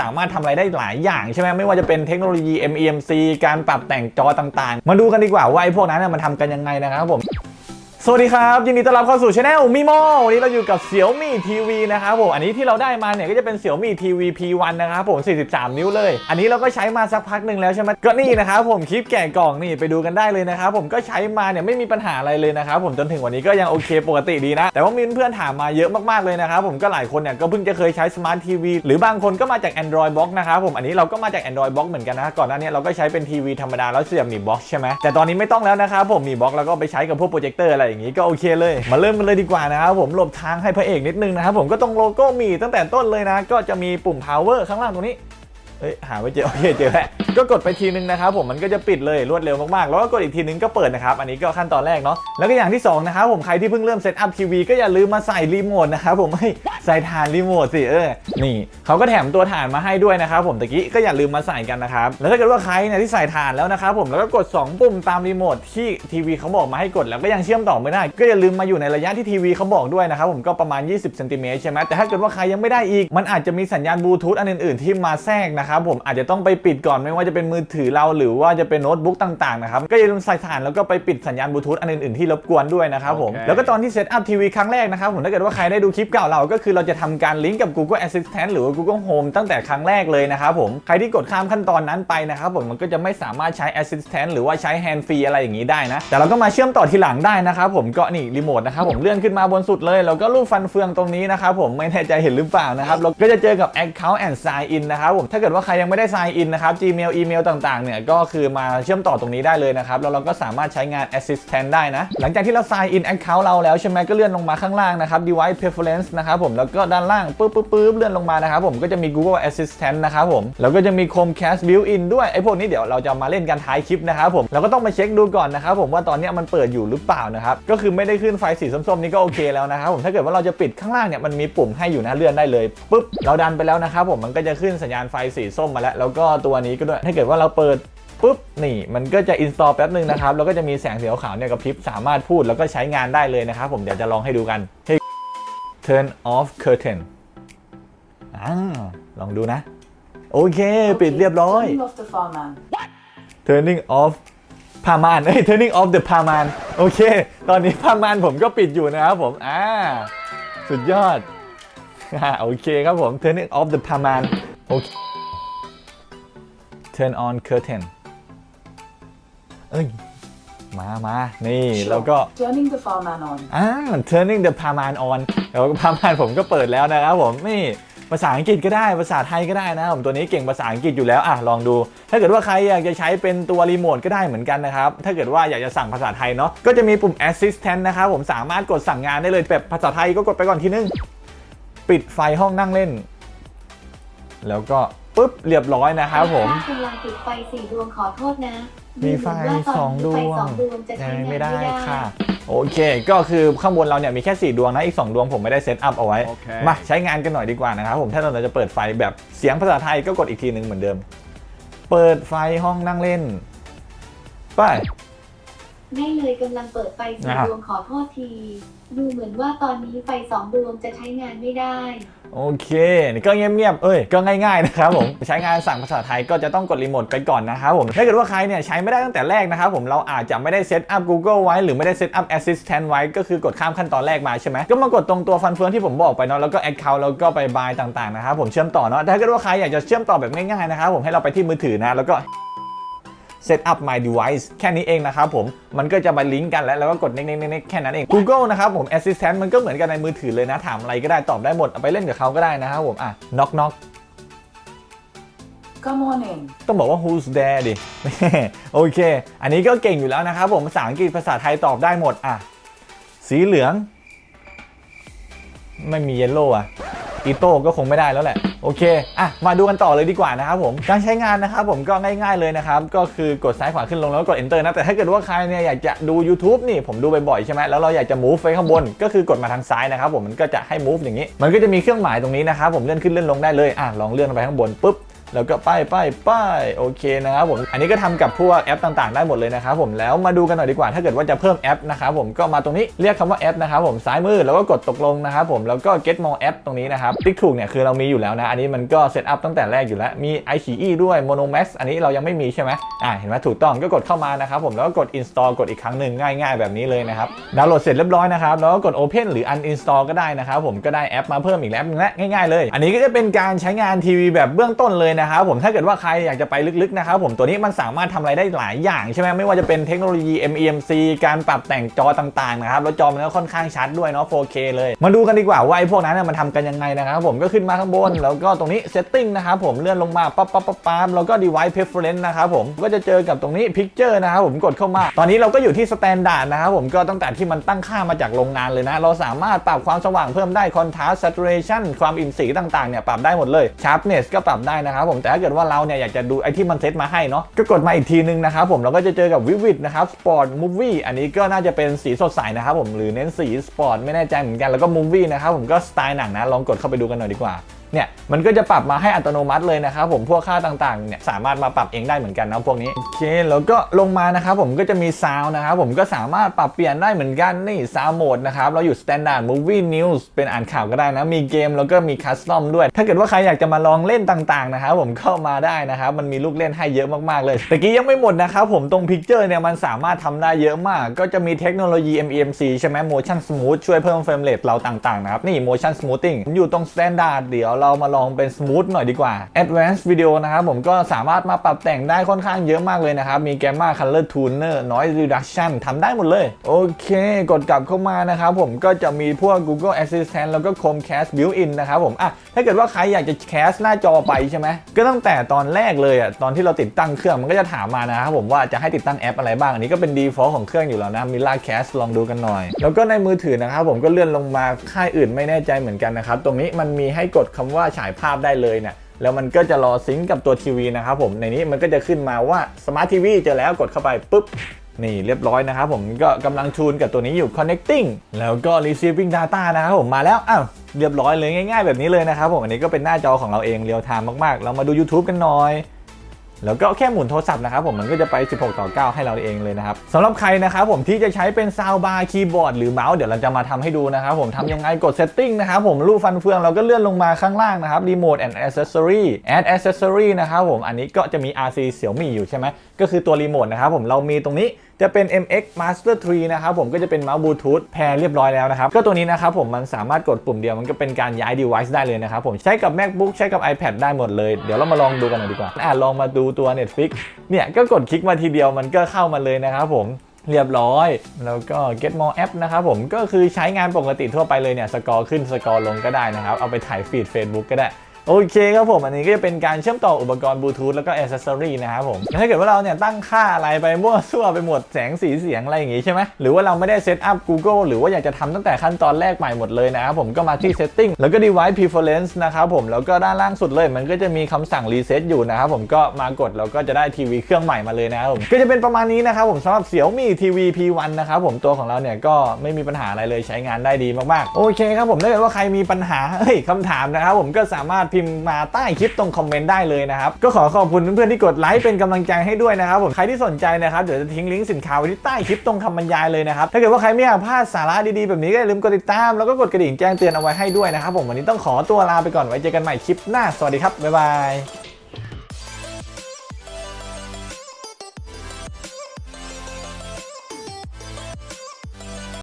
สามารถทำอะไรได้หลายอย่างใช่ไหมไม่ว่าจะเป็นเทคโนโลยี MEMC การปรับแต่งจอต่างๆ มาดูกันดีกว่าว่าไอ้พวกนั้นเนยมันทำกันยังไงนะครับผม สวัสดีครับ ยินดีต้อนรับเข้าสู่ช anel มิโมวันนี้เราอยู่กับ Xiaomi TV นะครับผมอันนี้ที่เราได้มาเนี่ยก็จะเป็น Xiaomi TV P1 นะครับผม43 นิ้วเลย อันนี้เราก็ใช้มาสักพักหนึ่งแล้วใช่ไหมก็นี่นะครับผมคลิปแกะกล่องนี่ไปดูกันได้เลยนะครับผมก็ใช้มาเนี่ยไม่มีปัญหาอะไรเลยนะครับผมจนถึงวันนี้ก็ยังโอเคปกติดีนะ แต่ว่ามีเพื่อนถามมาเยอะมากๆเลยนะครับผมก็หลายคนเนี่ยก็เพิ่งจะเคยใช้ Smart TV หรือบางคนก็มาจาก Android Box นะครับผมอันนี้เราก็มาจาก Android Box เหมือนกันนะก่อนหน้านี้เราก็ใช้เป็นทีวีธรรมดาแล้วเสียบหนีบ็อกใช่ไหมแต่ตอนนี้ไม่ต้องแล้วนะครับผมหนีบ็อกแล้วก็ไปใช้กับพวกโปรเจคเตอร์อะไรอย่างนี้ก็โอเคเลย มาเริ่มกันเลยดีกว่านะครับผมหลบทางให้พระเอกนิดนึงนะครับผมก็ตรงโลโก้มีตั้งแต่ต้นเลยนะ ก็จะมีปุ่ม power ข้างล่างตรงนี้ ฮ้ยหาไม่เจอโอเคเจอแล้วก็กดไปทีนึงนะครับผมมันก็จะปิดเลยรวดเร็วมากๆ แล้วก็กดอีกทีนึงก็เปิดนะครับอันนี้ก็ขั้นตอนแรกเนาะแล้วก็อย่างที่สองนะครับผมใครที่เพิ่งเริ่มเซตอัพทีวีก็อย่าลืมมาใส่รีโมทนะครับผมให้ใส่ฐานรีโมทสิเออนี่เขาก็แถมตัวฐานมาให้ด้วยนะครับผมตะกี้ก็อย่าลืมมาใส่กันนะครับแล้วถ้าเกิดว่าใครเนี่ยที่ใส่ฐานแล้วนะครับผมแล้วก็กด 2 ปุ่มตามรีโมทที่ทีวีเขาบอกมาให้กดแล้วก็ยังเชื่อมต่อไม่ได้ ก็อย่าลืมมาอยู่ในระยะที่ทีวีเขาบอกด้วยนะครับผมก็ประมาณ 20ซนติเมตรใช่ไหมแต่ถ้าเกิดว่าใครยังไม่ได้อีกมันอาจจะมีสัญญาณบลูทูธอันอื่นๆที่มาแทรกนะครับผมอาจจะต้องไปปิดก่อนไม่ว่าจะเป็นมือถือเราหรือว่าจะเป็นโน้ตบุ๊กต่างๆนะครับก็อย่าลืมใส่ฐานแล้วก็ไปปิดสัญญาณบลูทูธอันอื่นๆที่รบกวนด้วยนะครับผมโอเคแล้วก็ตอนที่เซตอัพทีวีครั้งแรกนะครับผมถ้าเกิดว่าใครได้ดูคลิปเก่าเราก็คือเราจะทำการลิงก์กับ Google Assistant หรือว่า Google Home ตั้งแต่ครั้งแรกเลยนะครับผมใครที่กดข้ามขั้นตอนนั้นไปนะครับผมมันก็จะไม่สามารถใช้ Assistant หรือว่าใช้ Hand Free อะไรอย่างนี้ได้นะแต่เราก็มาเชื่อมต่อทีหลังได้นะครับผมก็นี่รีโมทนะครับผมเลื่อนขึ้นมาบนสุดเลยแล้วก็รูปฟันเฟืองตรงนี้นะครับผมไม่แน่ใจเห็นหรือเปล่านะครับเราก็จะเจอกับ Account and Sign In นะครับผมถ้าเกิดว่าใครยังไม่ได้ Sign In นะครับ Gmail อีเมลต่างๆ เนี่ย ก็คือมาเชื่อมต่อตรงนี้ได้เลยนะครับ แล้วเราก็สามารถใช้งาน Assistant ได้นะ หลังจากที่เรา Sign In Account เราแล้วใช่ไหมก็เลื่อนลงมาข้างล่างนะครับ Device Preference นะครับผม แล้วก็ด้านล่างปึ๊บปึ๊บปึ๊บเลื่อนลงมานะครับผม ก็จะมี Google Assistant นะครับผม แล้วก็จะมี Chromecast Built-in ด้วย ไอ้พวกนี้เดี๋ยวเราจะมาเล่นกันท้ายคลิปนะครับผม เราก็ต้องมาเช็คดูก่อนนะครับผมว่าตอนนี้มันเปิดอยู่หรือเปล่านะครับ ก็คือไม่ได้ขึ้นไฟสีส้มๆนี่ก็โอเคแล้วนะครับผม ถ้าเกิดว่าเราจะปิดข้างล่างเนี่ยมันมีปุ่มให้อยู่นะเลื่อนได้เลยปุ๊บเราดันไปแล้วนะครับผมมันก็จะขึ้นสัญญาณไฟสีส้มมาแล้ว แล้วก็ตัวนี้ก็ด้วย ถ้าเกิดว่าเราเปิดปุ๊บนี่มันก็จะ install แป๊บหนึ่งนะครับ แล้วก็จะมีแสงสีขาวๆเนี่ยกระพริบสามารถพูดแล้วก็ใช้งานได้เลยนะครับผมเดี๋ยวจะลองให้ดูกัน Hey turn off curtain อ่าลองดูนะ โอเค ปิดเรียบร้อย Turning off the fireman. turning off ผ้าม่านเอ้ย turning off the ผ้าม่านโอเค ตอนนี้ผ้าม่านผมก็ปิดอยู่นะครับผม อ่า สุดยอดอ่าโอเคครับผม turning off the ผ้าม่านโอเค turn on curtain เอ้ย มามานี่ Sure. แล้วก็ Turning the fireman on. อ่า turning the พามาน on แล้วก็พามานผมก็เปิดแล้วนะครับผมนี่ภาษาอังกฤษก็ได้ภาษาไทยก็ได้นะครับผมตัวนี้เก่งภาษาอังกฤษอยู่แล้วอะลองดู ถ้าเกิดว่าใครอยากจะใช้เป็นตัวรีโมทก็ได้เหมือนกันนะครับ ถ้าเกิดว่าอยากจะสั่งภาษาไทยเนาะก็จะมีปุ่ม assistant นะครับผมสามารถกดสั่งงานได้เลยแบบภาษาไทยก็กดไปก่อนทีนึง ปิดไฟห้องนั่งเล่น แล้วก็ ปุ๊บเรียบร้อยนะครับผมกำลังติดไฟสี่ดวงขอโทษนะ มีไฟเหมืนว่าตสนองดนี้วไฟงสองดวงจะใช้ยังงานไม่ไม่ได้ได้ค่ะ โอเค ก็คือข้างบนเราเนี่ยมีแค่ 4 ดวงนะ อีก 2 ดวงผมไม่ได้เซตอัพเอาไว้โอเคมาใช้งานกันหน่อยดีกว่านะครับผมถ้าเราจะเปิดไฟแบบเสียงภาษาไทยก็กดอีกทีหนึ่งเหมือนเดิม เปิดไฟห้องนั่งเล่น ไปได้เลยกำลังเปิดไฟสี่นะครับดวงขอโทษที ดูเหมือนว่าตอนนี้ไฟสองดวงจะใช้งานไม่ได้ โอเคนี่ก็เงียบๆเอ้ยก็ง่ายๆนะครับผมใช้งานสั่งภาษาไทยก็จะต้องกดรีโมทไปก่อนนะครับผมถ้าเกิดว่าใครเนี่ยใช้ไม่ได้ตั้งแต่แรกนะครับผมเราอาจจะไม่ได้เซตอัพ Google ไว้หรือไม่ได้เซตอัพ Assistant ไว้ก็คือกดข้ามขั้นตอนแรกมาใช่ไหมก็มากดตรงตัวฟันเฟืองที่ผมบอกไปเนาะแล้วก็ Account แล้วก็ไปบายต่างๆนะครับผมเชื่อมต่อเนาะถ้าเกิดว่าใครอยากจะเชื่อมต่อแบบง่ายๆนะครับผมให้เราไปที่มือถือนะแล้วก็ set up my device แค่นี้เองนะครับผม มันก็จะมาลิงก์กันแล้วแล้วก็กดเน็กๆๆๆแค่นั้นเอง Google นะครับผม Assistant มันก็เหมือนกันในมือถือเลยนะ ถามอะไรก็ได้ตอบได้หมด เอาไปเล่นกับเขาก็ได้นะครับผม อะ knock knock Come on in. ต้องบอกว่า who's there ดิ โอเค อันนี้ก็เก่งอยู่แล้วนะครับผม ภาษาอังกฤษ ภาษาไทยตอบได้หมด อะ สีเหลือง ไม่มีเยลโล่อะอีโต้ก็คงไม่ได้แล้วแหละ โอเค อะ มาดูกันต่อเลยดีกว่านะครับผม การใช้งานนะครับผมก็ง่ายๆเลยนะครับ ก็คือกดซ้ายขวาขึ้นลงแล้วกด enter นะ แต่ถ้าเกิดว่าใครเนี่ยอยากจะดู YouTube นี่ผมดูบ่อยๆใช่ไหมแล้วเราอยากจะ move ไปข้างบน ก็คือกดมาทางซ้ายนะครับผม มันก็จะให้ move อย่างนี้ มันก็จะมีเครื่องหมายตรงนี้นะครับผมเลื่อนขึ้นเลื่อนลงได้เลย อะ ลองเลื่อนไปข้างบนปุ๊บ แล้วก็ป้ายป้ายป้ายโอเคนะครับผมอันนี้ก็ทำกับพวกแอปต่างๆ ได้หมดเลยนะครับผมแล้วมาดูกันหน่อยดีกว่าถ้าเกิดว่าจะเพิ่มแอปนะครับผมก็มาตรงนี้เรียกคำว่าแอปนะครับผมซ้ายมือแล้วก็กดตกลงนะครับผมแล้วก็ get more app ตรงนี้นะครับติ๊กถูกเนี่ยคือเรามีอยู่แล้วนะอันนี้มันก็เซตอัพตั้งแต่แรกอยู่แล้วมี iQIYI ด้วย Monomax อันนี้เรายังไม่มีใช่ไหมอ่าเห็นไหมถูกต้องก็กดเข้ามานะครับผมแล้วก็กด install กดอีกครั้งหนึ่งง่ายๆแบบนี้เลยนะครับดาวน์โหลดเสร็จเรียบร้อยนะครับแล้วก็กด open หรือ uninstall ก็ได้นะครับผมก็ได้แอปมาเพิ่มอีกแล้วนึงและง่ายๆเลย อันนี้ก็จะเป็นการใช้งานทีวีแบบเบื้องต้นเลยนะครับผมถ้าเกิดว่าใครอยากจะไปลึกๆนะครับผมตัวนี้มันสามารถทำอะไรได้หลายอย่างใช่ไหมไม่ว่าจะเป็นเทคโนโลยี MEMC การปรับแต่งจอต่างๆนะครับแล้วจอมันก็ค่อนข้างชัดด้วยเนาะ 4K เลยมาดูกันดีกว่าว่าไอ้พวกนั้นมันทำกันยังไงนะครับผมก็ขึ้นมาข้างบน แล้วก็ตรงนี้ setting นะครับผมเลื่อนลงมาปั๊บปั๊บปั๊บปั๊บแล้วก็ device preference นะครับผมก็จะเจอกับตรงนี้ picture นะครับผมกดเข้ามา ตอนนี้เราก็อยู่ที่ standard นะครับผมก็ตั้งแต่ที่มันตั้งค่ามาจากโรงงานเลยนะเราสามารถปรับความสว่างเพิ่มได้ contrast saturation ความอิ่มสีต่างๆเนี่ยปรับได้หมดเลย sharpness ก็ปรับได้นะครับผมแต่ถ้าเกิดว่าเราเนี่ยอยากจะดูไอ้ที่มันเซตมาให้เนาะก็กดมาอีกทีนึงนะครับผมเราก็จะเจอกับวิวิดนะครับสปอร์ตมูฟวี่อันนี้ก็น่าจะเป็นสีสดใสนะครับผมหรือเน้นสีสปอร์ตไม่แน่ใจเหมือนกันแล้วก็มูฟวี่นะครับผมก็สไตล์หนังนะลองกดเข้าไปดูกันหน่อยดีกว่า เนี่ยมันก็จะปรับมาให้อัตโนมัติเลยนะครับผมพวกค่าต่างๆเนี่ยสามารถมาปรับเองได้เหมือนกันนะพวกนี้โอเคแล้วก็ลงมานะครับผมก็จะมีซาวนะครับผมก็สามารถปรับเปลี่ยนได้เหมือนกันนี่ซาวโหมดนะครับเราอยู่ standard movie news เป็นอ่านข่าวก็ได้นะ มีเกมแล้วก็มีคัสตอมด้วย ถ้าเกิดว่าใครอยากจะมาลองเล่นต่างๆนะครับผมเข้ามาได้นะครับมันมีลูกเล่นให้เยอะมากๆเลยแต่กี้ยังไม่หมดนะครับผมตรงพิกเจอร์เนี่ยมันสามารถทำได้เยอะมาก ก็จะมีเทคโนโลยี MEMC ใช่ไหม motion smooth ช่วยเพิ่มเฟรมเรทเราต่างๆนะครับนี่ motion smoothing อยู่ตรง standard เดี๋ยวเรามาลองเป็น smooth หน่อยดีกว่า advanced video นะครับผมก็สามารถมาปรับแต่งได้ค่อนข้างเยอะมากเลยนะครับ มี gamma color tuner noise reduction ทำได้หมดเลย โอเค กดกลับเข้ามานะครับผมก็จะมีพวก Google Assistant แล้วก็ Chromecast built-in นะครับผมอะถ้าเกิดว่าใครอยากจะแคสหน้าจอไปใช่ไหมก็ตั้งแต่ตอนแรกเลยอะตอนที่เราติดตั้งเครื่องมันก็จะถามมานะครับผมว่าจะให้ติดตั้งแอปอะไรบ้างอันนี้ก็เป็น default ของเครื่องอยู่แล้วนะมิล่าแคสลองดูกันหน่อย แล้วก็ในมือถือนะครับผมก็เลื่อนลงมาค่ายอื่นไม่แน่ใจเหมือนกันนะครับตรงนี้มันมีให้กดคำว่าฉายภาพได้เลยเนี่ยแล้วมันก็จะรอซิงก์กับตัวทีวีนะครับผมในนี้มันก็จะขึ้นมาว่าสมาร์ททีวีเจอแล้วกดเข้าไปปุ๊บนี่เรียบร้อยนะครับผมก็กำลังชูนกับตัวนี้อยู่ connecting แล้วก็ receiving data นะครับผมมาแล้วอ้าวเรียบร้อยเลยง่าย ๆ แบบนี้เลยนะครับผมอันนี้ก็เป็นหน้าจอของเราเองเรียลไทม์มากๆ เรามาดู YouTube กันหน่อย แล้วก็แค่หมุนโทรศัพท์นะครับผมมันก็จะไป 16 ต่อ 9 ให้เราเองเลยนะครับสำหรับใครนะครับผมที่จะใช้เป็นซาวบาร์คีย์บอร์ดหรือเมาส์เดี๋ยวเราจะมาทำให้ดูนะครับผมทำยังไงกดเซตติ้งนะครับผมรูปฟันเฟืองเราก็เลื่อนลงมาข้างล่างนะครับรีโมทแอนด์แอซเซสซอรี่แอดแอซเซสซอรี่นะครับผมอันนี้ก็จะมี RC เสี่ยวมี่อยู่ใช่ไหมก็คือตัวรีโมทนะครับผมเรามีตรงนี้ จะเป็น MX Master 3 นะครับผมก็จะเป็นเมาส์บลูทูธแพรเรียบร้อยแล้วนะครับ ก็ตัวนี้นะครับผมมันสามารถกดปุ่มเดียวมันก็เป็นการย้าย device ได้เลยนะครับผมใช้กับ MacBook ใช้กับ iPad ได้หมดเลย เดี๋ยวเรามาลองดูกันหน่อยดีกว่าอะลองมาดูตัว Netflix เนี่ยก็กดคลิกมาทีเดียวมันก็เข้ามาเลยนะครับผมเรียบร้อย แล้วก็ get more app นะครับผมก็คือใช้งานปกติทั่วไปเลยเนี่ยสกอร์ขึ้นสกอร์ลงก็ได้นะครับ เอาไปถ่ายฟีด Facebook ก็ได้ โอเคครับผมอันนี้ก็จะเป็นการเชื่อมต่ออุปกรณ์บลูทูธแล้วก็แอ c เซสซอรีนะครับผมถ้าเกิดว่าเราเนี่ยตั้งค่าอะไรไปมั่วซั่วไปหมดแสงสีเสียงอะไรอย่างงี้ใช่ไหมหรือว่าเราไม่ได้เซตอัพ Google หรือว่าอยากจะทำตั้งแต่ขั้นตอนแรกใหม่หมดเลยนะครับผมก็มาที่ setting แล้วก็ device preference นะครับผมแล้วก็ด้านล่างสุดเลย มันก็จะมีคำสั่ง reset อยู่นะครับผมก็มากดแล้วก็จะได้ทีวีเครื่องใหม่มาเลยนะครับผมก็จะเป็นประมาณนี้นะครับผมสำหรับ Xiaomi TV P1 นะครับผมตัวของเราเนี่ยก็ไม่มีปัญหาอะไรเลยใช้งานได้ดีมากๆโอเคครับผมถ้าเกิดว่าใครมีปัญหาเฮ้ยคำถามนะครับผมก็สามารถพิมพ์มาใต้คลิปตรงคอมเมนต์ได้เลยนะครับ ก็ขอขอบคุณเพื่อนๆที่กดไลค์เป็นกำลังใจให้ด้วยนะครับผมใครที่สนใจนะครับเดี๋ยวจะทิ้งลิงก์สินค้าไว้ที่ใต้คลิปตรงคำบรรยายเลยนะครับถ้าเกิดว่าใครไม่อยากพลาดสาระดีๆแบบนี้ก็อย่าลืมกดติดตามแล้วก็กดกระดิ่งแจ้งเตือนเอาไว้ให้ด้วยนะครับผมวันนี้ต้องขอตัวลาไปก่อนไว้เจอกันใหม่คลิปหน้าสวัสดีครับบ๊ายบาย